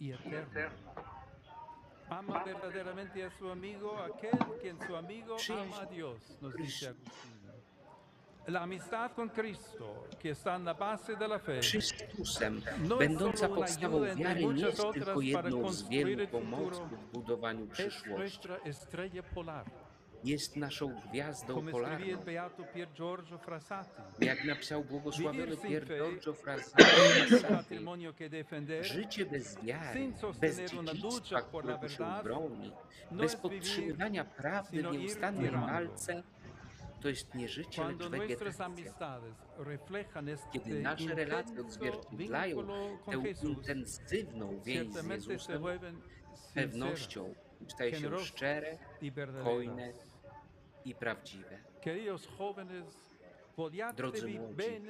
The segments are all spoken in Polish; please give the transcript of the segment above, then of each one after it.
y eterno. Ama verdaderamente a su amigo aquel quien su amigo ama a Dios, nos dice Agustín. La amistad con Cristo, que está en la base de la fe, Chrystusem, No będąca solo una podstawą ayuda entre wiary, nie muchas jest otras tylko para jedną z construir wielu el pomoców futuro. w budowaniu przyszłości. Jest naszą gwiazdą polarną. Jak napisał błogosławiony Pier Giorgio Frassati, życie bez wiary, bez dziedzictwa, którego się broni, bez podtrzymywania prawdy w nieustannej walce, to jest nie życie, lecz wegetacja. Kiedy nasze relacje odzwierciedlają tę intensywną więź z Jezusem, pewnością staje się szczere y hojne. I prawdziwe. Drodzy młodzi,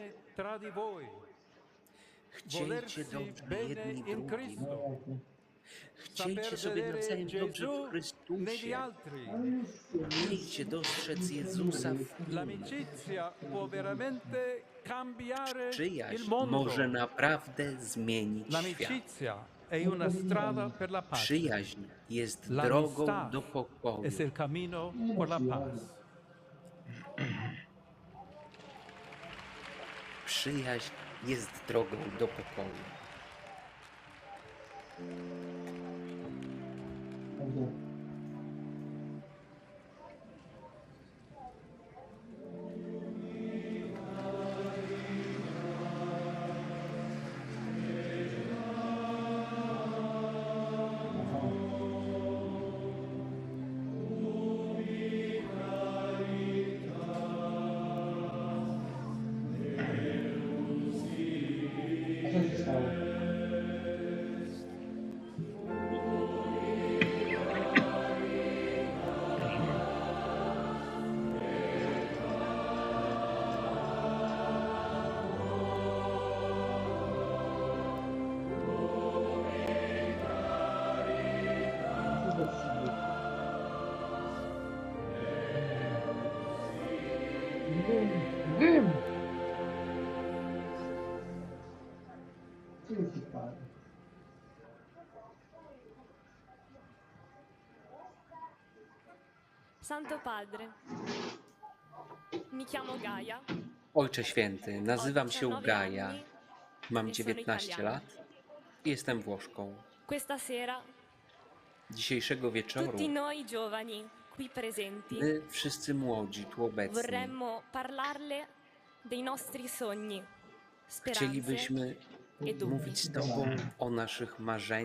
Chciejcie dobrze jedni drugim. Chciejcie sobie nawzajem dobrze w Chrystusie. Miejcie dostrzec Jezusa w il Przyjaźń może naprawdę zmienić świat. Przyjaźń jest drogą do pokoju. Przyjaźń jest drogą do pokoju. Dym! Santo Padre, mi chiamo Gaia. Ojcze Święty, nazywam się 19 Gaja, anni mam e sono 19 italiana. lat i jestem Włoszką. Questa sera Dzisiejszego wieczoru tutti noi giovani qui presenti. My wszyscy młodzi tu obecni. Vorremmo parlarle dei nostri sogni, speranze chcielibyśmy e dubbi. mówić z Tobą o naszych marzeniach